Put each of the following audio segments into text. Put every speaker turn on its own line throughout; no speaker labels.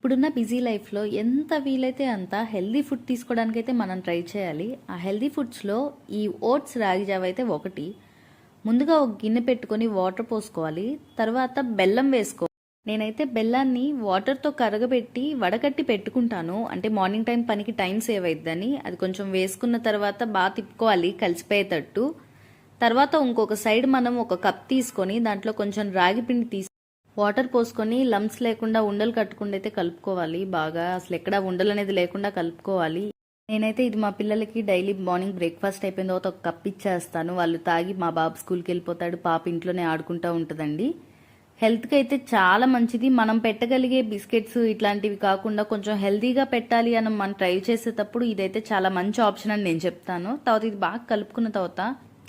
ఇప్పుడున్న బిజీ లైఫ్లో ఎంత వీలైతే అంత హెల్దీ ఫుడ్ తీసుకోవడానికైతే మనం ట్రై చేయాలి. ఆ హెల్దీ ఫుడ్స్లో ఈ ఓట్స్ రాగి జావ అయితే ఒకటి. ముందుగా ఒక గిన్నె పెట్టుకొని వాటర్ పోసుకోవాలి. తర్వాత బెల్లం వేసుకో నేనైతే బెల్లాన్ని వాటర్తో కరగబెట్టి వడకట్టి పెట్టుకుంటాను. అంటే మార్నింగ్ టైం పనికి టైం సేవ్ అయిద్దని. అది కొంచెం వేసుకున్న తర్వాత బాగా తిప్పుకోవాలి కలిసిపోయేటట్టు. తర్వాత ఇంకొక సైడ్ మనం ఒక కప్ తీసుకొని దాంట్లో కొంచెం రాగి పిండి తీసి వాటర్ పోసుకొని లమ్స్ లేకుండా ఉండలు కట్టుకుండా అయితే కలుపుకోవాలి. బాగా అసలు ఎక్కడ ఉండలు అనేది లేకుండా కలుపుకోవాలి. నేనైతే ఇది మా పిల్లలకి డైలీ మార్నింగ్ బ్రేక్ఫాస్ట్ అయిపోయిన తర్వాత ఒక కప్ ఇచ్చేస్తాను. వాళ్ళు తాగి మా బాబు స్కూల్కి వెళ్ళిపోతాడు. పాప ఇంట్లోనే ఆడుకుంటూ ఉంటుందండి. హెల్త్కి అయితే చాలా మంచిది. మనం పెట్టగలిగే బిస్కెట్స్ ఇట్లాంటివి కాకుండా కొంచెం హెల్తీగా పెట్టాలి అని మనం ట్రై చేసేటప్పుడు ఇదైతే చాలా మంచి ఆప్షన్ అని నేను చెప్తాను. తర్వాత ఇది బాగా కలుపుకున్న తర్వాత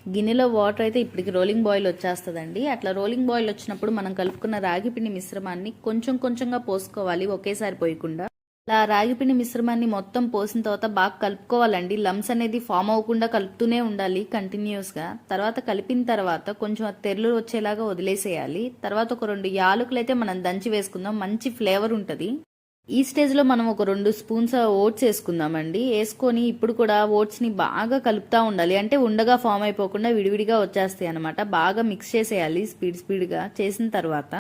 గిన్నెలో వాటర్ అయితే ఇప్పటికి రోలింగ్ బాయిల్ వచ్చేస్తుందండి. అట్లా రోలింగ్ బాయిల్ వచ్చినప్పుడు మనం కలుపుకున్న రాగిపిండి మిశ్రమాన్ని కొంచెం కొంచెంగా పోసుకోవాలి ఒకేసారి పోయకుండా. అలా రాగిపిండి మిశ్రమాన్ని మొత్తం పోసిన తర్వాత బాగా కలుపుకోవాలండి. లమ్స్ అనేది ఫామ్ అవ్వకుండా కలుపుతూనే ఉండాలి కంటిన్యూస్గా. తర్వాత కలిపిన తర్వాత కొంచెం తెరలు వచ్చేలాగా వదిలేసేయాలి. తర్వాత ఒక రెండు యాలకులు అయితే మనం దంచి వేసుకుందాం. మంచి ఫ్లేవర్ ఉంటుంది. ఈ స్టేజ్లో మనం ఒక రెండు స్పూన్స్ ఓట్స్ వేసుకుందామండి. వేసుకొని ఇప్పుడు కూడా ఓట్స్ని బాగా కలుపుతూ ఉండాలి. అంటే ఉండగా ఫామ్ అయిపోకుండా విడివిడిగా వచ్చేస్తాయి అనమాట బాగా మిక్స్ చేసేయాలి స్పీడ్ స్పీడ్గా చేసిన తర్వాత.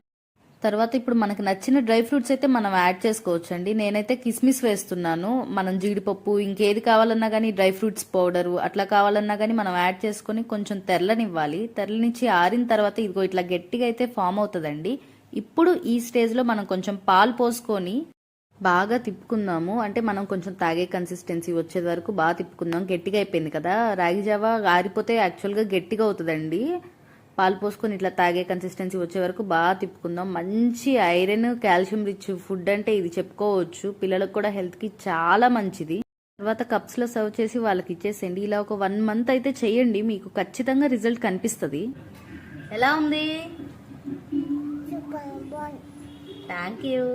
తర్వాత ఇప్పుడు మనకు నచ్చిన డ్రై ఫ్రూట్స్ అయితే మనం యాడ్ చేసుకోవచ్చు అండి నేనైతే కిస్మిస్ వేస్తున్నాను. మనం జీడిపప్పు ఇంకేది కావాలన్నా కానీ డ్రై ఫ్రూట్స్ పౌడరు అట్లా కావాలన్నా కానీ మనం యాడ్ చేసుకొని కొంచెం తెరలనివ్వాలి. తెరలనిచ్చి ఆరిన తర్వాత ఇదిగో ఇట్లా గట్టిగా అయితే ఫామ్ అవుతుందండి. ఇప్పుడు ఈ స్టేజ్లో మనం కొంచెం పాలు పోసుకొని బాగా తిప్పుకుందాము. అంటే మనం కొంచెం తాగే కన్సిస్టెన్సీ వచ్చే వరకు బాగా తిప్పుకుందాం. గట్టిగా అయిపోయింది కదా. రాగి జావ ఆరిపోతే యాక్చువల్గా గట్టిగా అవుతుందండి. పాలు పోసుకొని ఇట్లా తాగే కన్సిస్టెన్సీ వచ్చే వరకు బాగా తిప్పుకుందాం. మంచి ఐరన్ కాల్షియం రిచ్ ఫుడ్ అంటే ఇది చెప్పుకోవచ్చు. పిల్లలకు కూడా హెల్త్కి చాలా మంచిది. తర్వాత కప్స్లో సర్వ్ చేసి వాళ్ళకి ఇచ్చేసేయండి. ఇలా ఒక వన్ మంత్ అయితే చేయండి. మీకు ఖచ్చితంగా రిజల్ట్ కనిపిస్తుంది. ఎలా ఉంది? Thank you